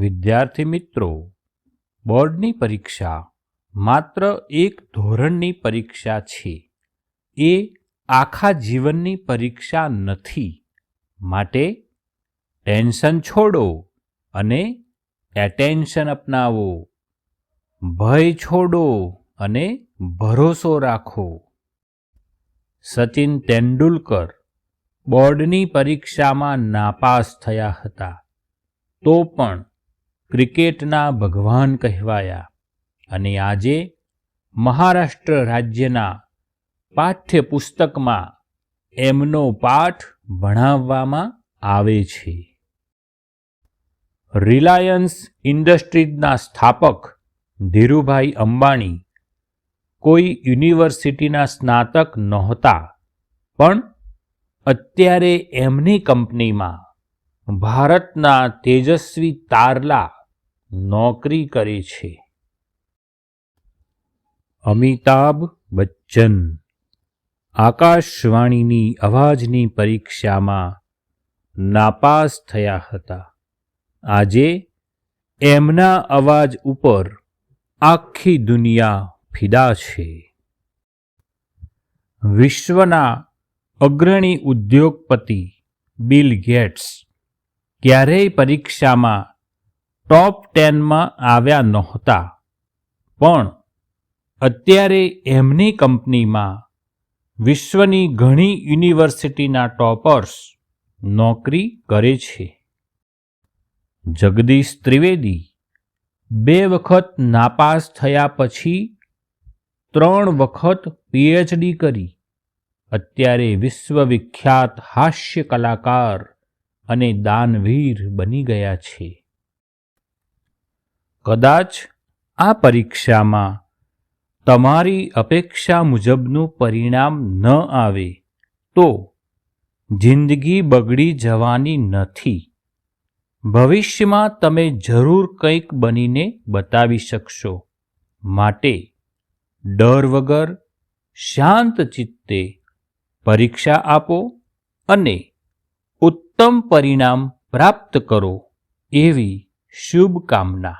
વિદ્યાર્થી મિત્રો, બોર્ડની પરીક્ષા માત્ર એક ધોરણની પરીક્ષા છે. એ આખા જીવનની પરીક્ષા નથી. માટે ટેન્શન છોડો અને એટેન્શન અપનાવો. ભય છોડો અને ભરોસો રાખો. સચિન તેંડુલકર બોર્ડની પરીક્ષામાં નાપાસ થયા હતા. તો પણ ક્રિકેટના ભગવાન કહેવાયા. અને આજે મહારાષ્ટ્ર રાજ્યના પાઠ્યપુસ્તકમાં એમનો પાઠ ભણાવવામાં આવે છે. રિલાયન્સ ઇન્ડસ્ટ્રીઝના સ્થાપક ધીરુભાઈ અંબાણી કોઈ યુનિવર્સિટીના સ્નાતક નહોતા, પણ અત્યારે એમની કંપનીમાં ભારતના તેજસ્વી તારલા નોકરી કરે છે. અમિતાભ બચ્ચન. આકાશવાણીની અવાજની પરીક્ષામાં નાપાસ થયા હતા. આજે એમના અવાજ ઉપર આખી દુનિયા ફિદા છે. વિશ્વના અગ્રણી ઉદ્યોગપતિ બિલ ગેટ્સ ક્યારેય પરીક્ષામાં ટોપ ટેનમાં આવ્યા નહોતા. પણ અત્યારે એમની કંપનીમાં વિશ્વની ઘણી યુનિવર્સિટીના ટોપર્સ નોકરી કરે છે. જગદીશ ત્રિવેદી બે વખત નાપાસ થયા પછી ત્રણ વખત પીએચડી કરી. અત્યારે વિશ્વવિખ્યાત હાસ્ય કલાકાર અને દાનવીર બની ગયા છે. કદાચ આ પરીક્ષામાં તમારી અપેક્ષા મુજબનું પરિણામ ન આવે તો જિંદગી બગડી જવાની નથી. ભવિષ્યમાં તમે જરૂર કંઈક બનીને બતાવી શકશો. માટે ડર વગર શાંત ચિત્તે પરીક્ષા આપો અને ઉત્તમ પરિણામ પ્રાપ્ત કરો એવી શુભકામના.